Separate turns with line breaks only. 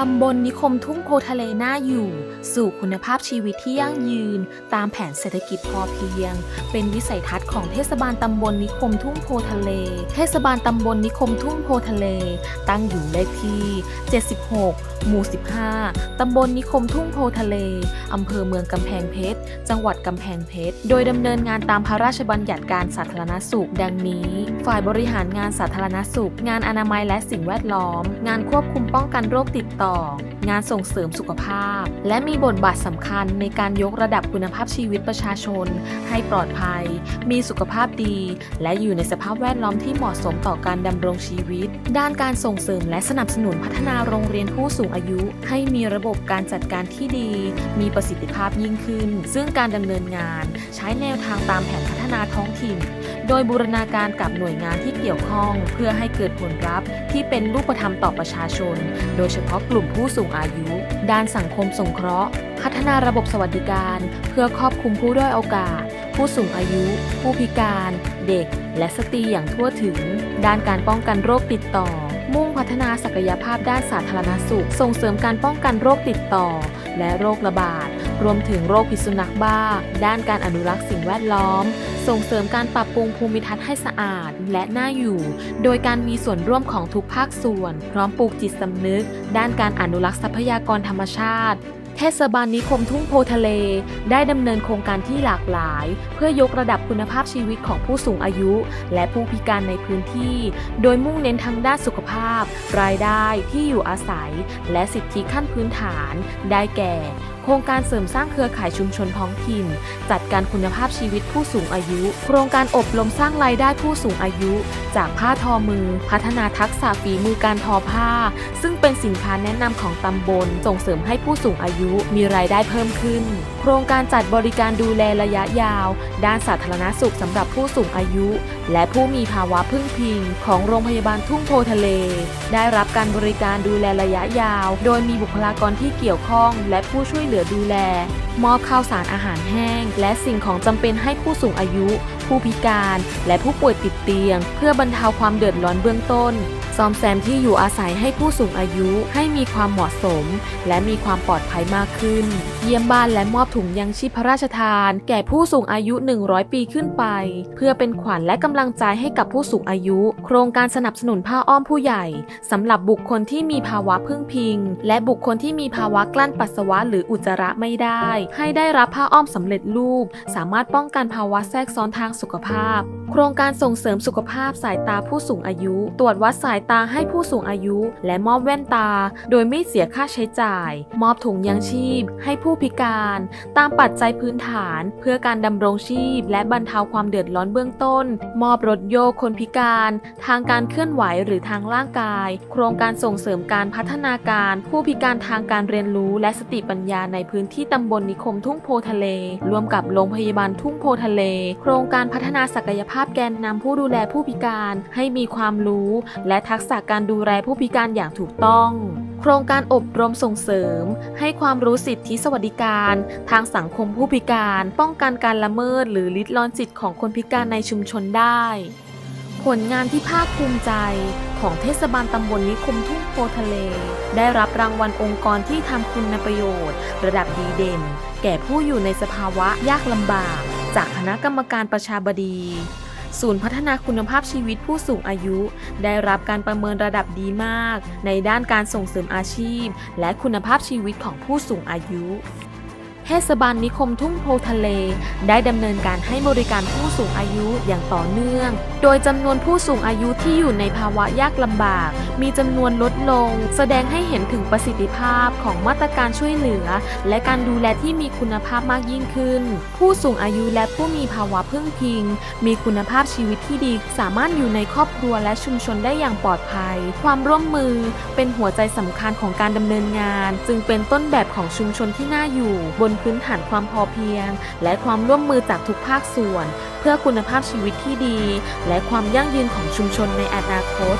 ตำบลนิคมทุ่งโพทะเลน่าอยู่ สู่คุณภาพชีวิตที่ยั่งยืน ตามแผนเศรษฐกิจพอเพียง เป็นวิสัยทัศน์ของเทศบาลตำบลนิคมทุ่งโพทะเล เทศบาลตำบลนิคมทุ่งโพทะเล ตั้งอยู่เลขที่ 76 หมู่ 15 ตำบลนิคมทุ่งโพทะเล อำเภอเมืองกำแพงเพชร จังหวัดกำแพงเพชร โดยดำเนินงานตามพระราชบัญญัติการสาธารณสุข ดังนี้ ฝ่ายบริหารงานสาธารณสุข งานอนามัยและสิ่งแวดล้อม งานควบคุมป้องกันโรคติดต่อ哦。 งานส่งเสริมสุขภาพ และมีบทบาทสำคัญในการยกระดับคุณภาพชีวิตประชาชน ให้ปลอดภัย มีสุขภาพดี และอยู่ในสภาพแวดล้อมที่เหมาะสมต่อการดำรงชีวิต ด้านการส่งเสริมและสนับสนุนพัฒนาโรงเรียนผู้สูงอายุ ให้มีระบบการจัดการที่ดี มีประสิทธิภาพยิ่งขึ้น ซึ่งการดำเนินงาน ใช้แนวทางตามแผนพัฒนาท้องถิ่น โดยบูรณาการกับหน่วยงานที่เกี่ยวข้อง เพื่อให้เกิดผลลัพธ์ที่เป็นรูปธรรมต่อประชาชน โดยเฉพาะกลุ่มผู้สูงอายุ ด้านสังคมสงเคราะห์ พัฒนาระบบสวัสดิการ เพื่อครอบคลุมผู้ด้อยโอกาส ผู้สูงอายุ ผู้พิการ เด็ก และสตรีอย่างทั่วถึง ด้านการป้องกันโรคติดต่อ มุ่งพัฒนาศักยภาพด้านสาธารณสุข ส่งเสริมการป้องกันโรคติดต่อ และโรคระบาด รวมถึงโรคพิษสุนัขบ้า ด้านการอนุรักษ์สิ่งแวดล้อม ส่งเสริมการปรับปรุงภูมิทัศน์ให้สะอาดและน่าอยู่ โดยการมีส่วนร่วมของทุกภาคส่วน พร้อมปลูกจิตสำนึก ด้านการอนุรักษ์ทรัพยากรธรรมชาติเทศบาลนิคมทุ่งโพทะเล ได้ดำเนินโครงการที่หลากหลาย เพื่อยกระดับคุณภาพชีวิตของผู้สูงอายุ และผู้พิการในพื้นที่ โดยมุ่งเน้นทั้งด้านสุขภาพ รายได้ที่อยู่อาศัย และสิทธิขั้นพื้นฐาน ได้แก่ ครงการเสริมสร้างเครือข่ายชุมชนท้องถิ่น จัดการคุณภาพชีวิตผู้สูงอายุ โครงการอบรมสร้างรายได้ผู้สูงอายุ จากผ้าทอมือ พัฒนาทักษะฝีมือการทอผ้า ซึ่งเป็นสินค้าแนะนำของตำบล ส่งเสริมให้ผู้สูงอายุมีรายได้เพิ่มขึ้น โครงการจัดบริการดูแลระยะยาว ด้านสาธารณสุขสำหรับผู้สูงอายุ และผู้มีภาวะพึ่งพิงของโรงพยาบาลทุ่งโพทะเล ได้รับการบริการดูแลระยะยาว โดยมีบุคลากรที่เกี่ยวข้อง และผู้ช่วยเหลือดูแล มอบข้าวสารอาหารแห้ง และสิ่งของจำเป็นให้ผู้สูงอายุ ผู้พิการ และผู้ป่วยติดเตียง เพื่อบรรเทาความเดือดร้อนเบื้องต้น ซ่อมแซมที่อยู่อาศัยให้ผู้สูงอายุให้มีความเหมาะสม และมีความปลอดภัยมากขึ้น เยี่ยมบ้านและมอบถุงยังชีพพระราชทาน แก่ผู้สูงอายุ 100 ปีขึ้นไป เพื่อเป็นขวัญและกำลังใจให้กับผู้สูงอายุ โครงการสนับสนุนผ้าอ้อมผู้ใหญ่สำหรับบุคคลที่มีภาวะพึ่งพิง และบุคคลที่มีภาวะกลั้นปัสสาวะหรืออุจจาระไม่ได้ ให้ได้รับผ้าอ้อมสำเร็จรูป สามารถป้องกันภาวะแทรกซ้อนทางสุขภาพ โครงการส่งเสริมสุขภาพสายตาผู้สูงอายุ ตรวจวัดสายตาให้ผู้สูงอายุ และมอบแว่นตา โดยไม่เสียค่าใช้จ่าย มอบถุงยังชีพ ให้ผู้พิการ ตามปัจจัยพื้นฐาน เพื่อการดำรงชีพ และบรรเทาความเดือดร้อนเบื้องต้น มอบรถโยกคนพิการ ทางการเคลื่อนไหวหรือทางร่างกาย โครงการส่งเสริมการพัฒนาการ ผู้พิการทางการเรียนรู้ และสติปัญญาในพื้นที่ตำบลนิคมทุ่งโพทะเล ร่วมกับโรงพยาบาลทุ่งโพทะเล โครงการพัฒนาศักยภาพแกนนำผู้ดูแลผู้พิการ ให้มีความรู้ และทัักษะการดูแลผู้พิการอย่างถูกต้อง โครงการอบรมส่งเสริม ให้ความรู้สิทธิสวัสดิการ ทางสังคมผู้พิการ ป้องกันการละเมิด หรือลิดรอนสิทธิของคนพิการในชุมชนได้ ผลงานที่ภาคภูมิใจของเทศบาลตำบลนิคมทุ่งโพทะเล ได้รับรางวัลองค์กรที่ทำคุณประโยชน์ ระดับดีเด่น แก่ผู้อยู่ในสภาวะยากลำบาก จากคณะกรรมการประชาบดี ศูนย์พัฒนาคุณภาพชีวิตผู้สูงอายุ ได้รับการประเมินระดับดีมาก ในด้านการส่งเสริมอาชีพ และคุณภาพชีวิตของผู้สูงอายุ เทศบาลนิคมทุ่งโพทะเล ได้ดำเนินการให้บริการผู้สูงอายุอย่างต่อเนื่อง โดยจำนวนผู้สูงอายุที่อยู่ในภาวะยากลำบาก มีจำนวนลดลง แสดงให้เห็นถึงประสิทธิภาพของมาตรการช่วยเหลือ และการดูแลที่มีคุณภาพมากยิ่งขึ้น ผู้สูงอายุและผู้มีภาวะพึ่งพิง มีคุณภาพชีวิตที่ดี สามารถอยู่ในครอบครัวและชุมชนได้อย่างปลอดภัย ความร่วมมือเป็นหัวใจสำคัญของการดำเนินงาน จึงเป็นต้นแบบของชุมชนที่น่าอยู่บนพื้นฐานความพอเพียง และความร่วมมือจากทุกภาคส่วน เพื่อคุณภาพชีวิตที่ดี และความยั่งยืนของชุมชนในอนาคต